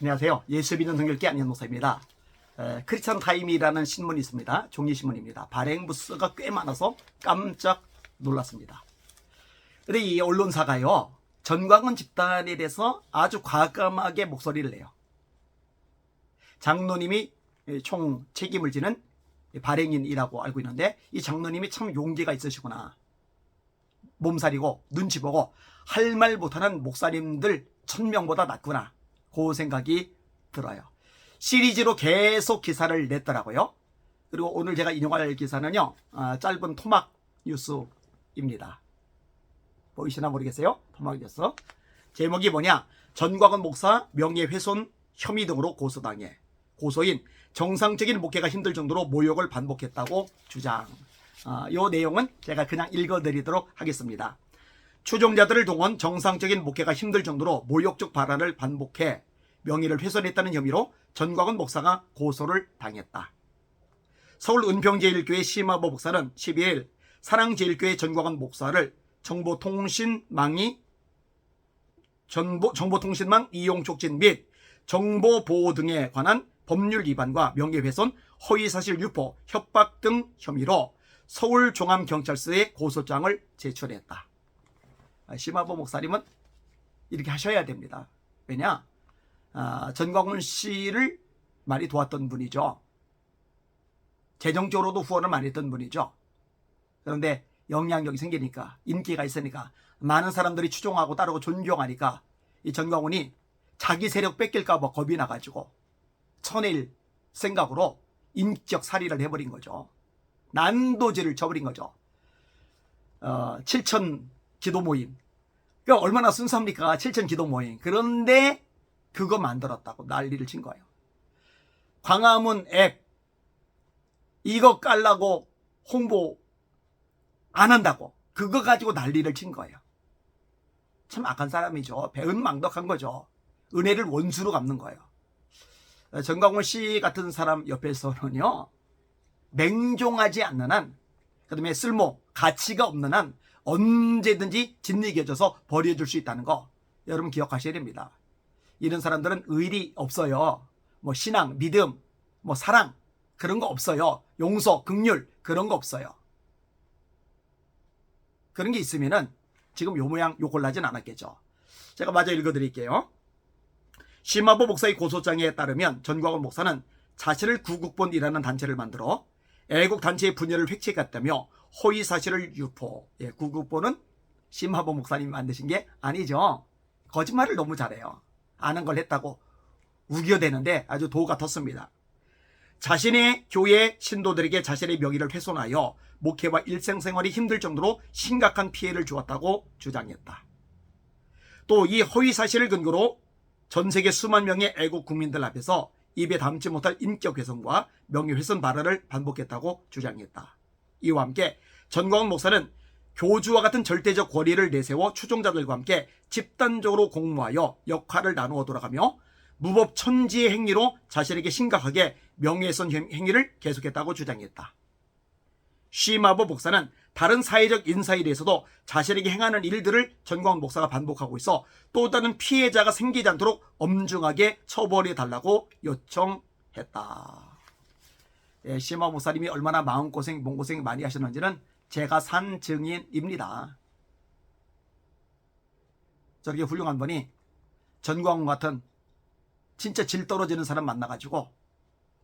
안녕하세요. 예수 믿는 성결기 안현 목사입니다. 에, 크리스천 타임이라는 신문이 있습니다. 종이신문입니다. 발행 부스가 꽤 많아서 깜짝 놀랐습니다. 근데 이 언론사가요, 전광훈 집단에 대해서 아주 과감하게 목소리를 내요. 장로님이 총 책임을 지는 발행인이라고 알고 있는데 이 장로님이 참 용기가 있으시구나. 몸살이고 눈치 보고 할 말 못하는 목사님들 천명보다 낫구나. 그 생각이 들어요. 시리즈로 계속 기사를 냈더라고요. 그리고 오늘 제가 인용할 기사는요, 아, 짧은 토막 뉴스입니다. 보이시나 모르겠어요? 토막 뉴스. 제목이 뭐냐? 전광훈 목사 명예훼손 혐의 등으로 고소당해. 고소인 정상적인 목회가 힘들 정도로 모욕을 반복했다고 주장. 아, 요 내용은 제가 그냥 읽어드리도록 하겠습니다. 추종자들을 동원 정상적인 목회가 힘들 정도로 모욕적 발언을 반복해 명예를 훼손했다는 혐의로 전광훈 목사가 고소를 당했다. 서울 은평제일교회 심화보 목사는 12일 사랑제일교회 전광훈 목사를 정보통신망이 정보, 정보통신망 이용 촉진 및 정보보호 등에 관한 법률 위반과 명예훼손, 허위사실 유포, 협박 등 혐의로 서울종암경찰서에 고소장을 제출했다. 아, 심화보 목사님은 이렇게 하셔야 됩니다. 왜냐? 아, 전광훈 씨를 많이 도왔던 분이죠. 재정적으로도 후원을 많이 했던 분이죠. 그런데 영향력이 생기니까 인기가 있으니까 많은 사람들이 추종하고 따르고 존경하니까 이 전광훈이 자기 세력 뺏길까봐 겁이 나가지고 천일 생각으로 인격 살인을 해버린 거죠. 난도질을 쳐버린 거죠. 어, 7천 기도 모임. 그 얼마나 순수합니까? 7천 기도 모임. 그런데 그거 만들었다고 난리를 친 거예요. 광화문 앱 이거 깔라고 홍보 안 한다고 그거 가지고 난리를 친 거예요. 참 악한 사람이죠. 배은망덕한 거죠. 은혜를 원수로 갚는 거예요. 정광훈 씨 같은 사람 옆에서는요. 맹종하지 않는 한, 그 다음에 쓸모, 가치가 없는 한 언제든지 짓이겨져서 버려줄 수 있다는 거 여러분 기억하셔야 됩니다. 이런 사람들은 의리 없어요. 뭐 신앙, 믿음, 뭐 사랑 그런 거 없어요. 용서, 극률 그런 거 없어요. 그런 게 있으면은 지금 요 모양 요 꼴나진 않았겠죠. 제가 마저 읽어드릴게요. 심화보 목사의 고소장에 따르면 전광훈 목사는 자신을 구국본이라는 단체를 만들어 애국 단체의 분열을 획책했다며 허위 사실을 유포. 예, 구국본은 심화보 목사님이 만드신 게 아니죠. 거짓말을 너무 잘해요. 아는 걸 했다고 우겨대는데 아주 도 같았습니다. 자신의 교회 신도들에게 자신의 명의를 훼손하여 목회와 일생생활이 힘들 정도로 심각한 피해를 주었다고 주장했다. 또 이 허위 사실을 근거로 전 세계 수만 명의 애국 국민들 앞에서 입에 담지 못할 인격 훼손과 명예훼손 발언을 반복했다고 주장했다. 이와 함께 전광훈 목사는 교주와 같은 절대적 권위를 내세워 추종자들과 함께 집단적으로 공모하여 역할을 나누어 돌아가며 무법 천지의 행위로 자신에게 심각하게 명예훼손 행위를 계속했다고 주장했다. 쉬마보 목사는 다른 사회적 인사에 대해서도 자신에게 행하는 일들을 전광훈 목사가 반복하고 있어 또 다른 피해자가 생기지 않도록 엄중하게 처벌해 달라고 요청했다. 예, 시마 목사님이 얼마나 마음고생, 몸고생 많이 하셨는지는 제가 산 증인입니다. 저렇게 훌륭한 분이 전광훈 같은 진짜 질 떨어지는 사람 만나가지고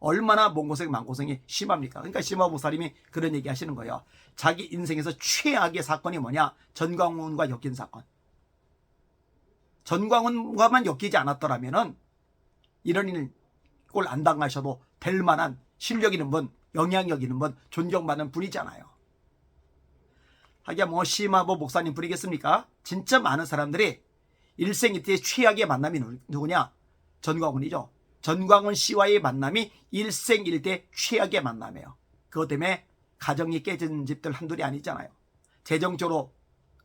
얼마나 몸고생, 마음고생이 심합니까? 그러니까 심화 목사님이 그런 얘기 하시는 거예요. 자기 인생에서 최악의 사건이 뭐냐? 전광훈과 엮인 사건. 전광훈과만 엮이지 않았더라면은 이런 일 꼴 안 당하셔도 될 만한 실력 있는 분, 영향력 있는 분, 존경받는 분이잖아요. 하기야 뭐 심화보 목사님 분이겠습니까? 진짜 많은 사람들이 일생 이때 최악의 만남이 누구냐? 전광훈이죠. 전광훈 씨와의 만남이 일생 일대 최악의 만남이에요. 그것 때문에 가정이 깨진 집들 한둘이 아니잖아요. 재정적으로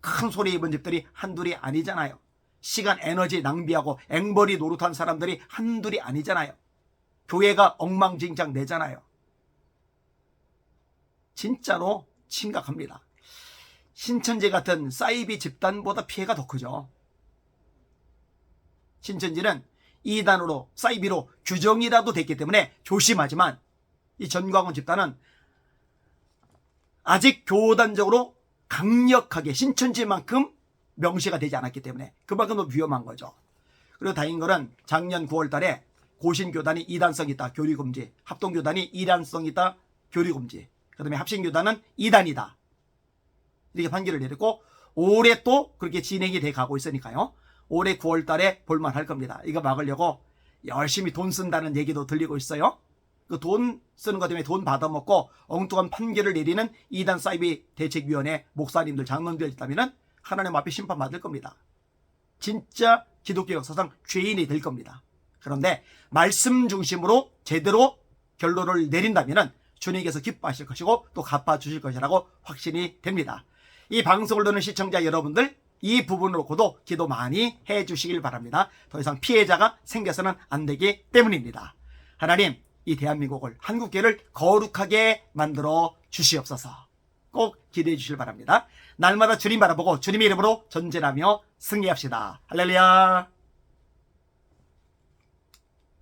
큰 소리 입은 집들이 한둘이 아니잖아요. 시간, 에너지 낭비하고 앵벌이 노릇한 사람들이 한둘이 아니잖아요. 교회가 엉망진창 내잖아요. 진짜로 심각합니다. 신천지 같은 사이비 집단보다 피해가 더 크죠. 신천지는 이단으로 사이비로 규정이라도 됐기 때문에 조심하지만 이 전광훈 집단은 아직 교단적으로 강력하게 신천지만큼 명시가 되지 않았기 때문에 그만큼 더 위험한 거죠. 그리고 다행인 거는 작년 9월 달에 고신교단이 이단성 있다 교리금지 합동교단이 이단성 있다 교리금지 그 다음에 합신교단은 이단이다 이렇게 판결을 내렸고 올해 또 그렇게 진행이 돼 가고 있으니까요 올해 9월 달에 볼만 할 겁니다 이거 막으려고 열심히 돈 쓴다는 얘기도 들리고 있어요 그 돈 쓰는 것 때문에 돈 받아먹고 엉뚱한 판결을 내리는 이단 사이비 대책위원회 목사님들 장로님들 있다면 하나님 앞에 심판받을 겁니다 진짜 기독교 역사상 죄인이 될 겁니다. 그런데 말씀 중심으로 제대로 결론을 내린다면 주님께서 기뻐하실 것이고 또 갚아주실 것이라고 확신이 됩니다. 이 방송을 듣는 시청자 여러분들 이 부분으로 고도 기도 많이 해 주시길 바랍니다. 더 이상 피해자가 생겨서는 안 되기 때문입니다. 하나님, 이 대한민국을, 한국계를 거룩하게 만들어 주시옵소서. 꼭 기대해 주실 바랍니다. 날마다 주님 바라보고 주님의 이름으로 전진하며 승리합시다. 할렐루야.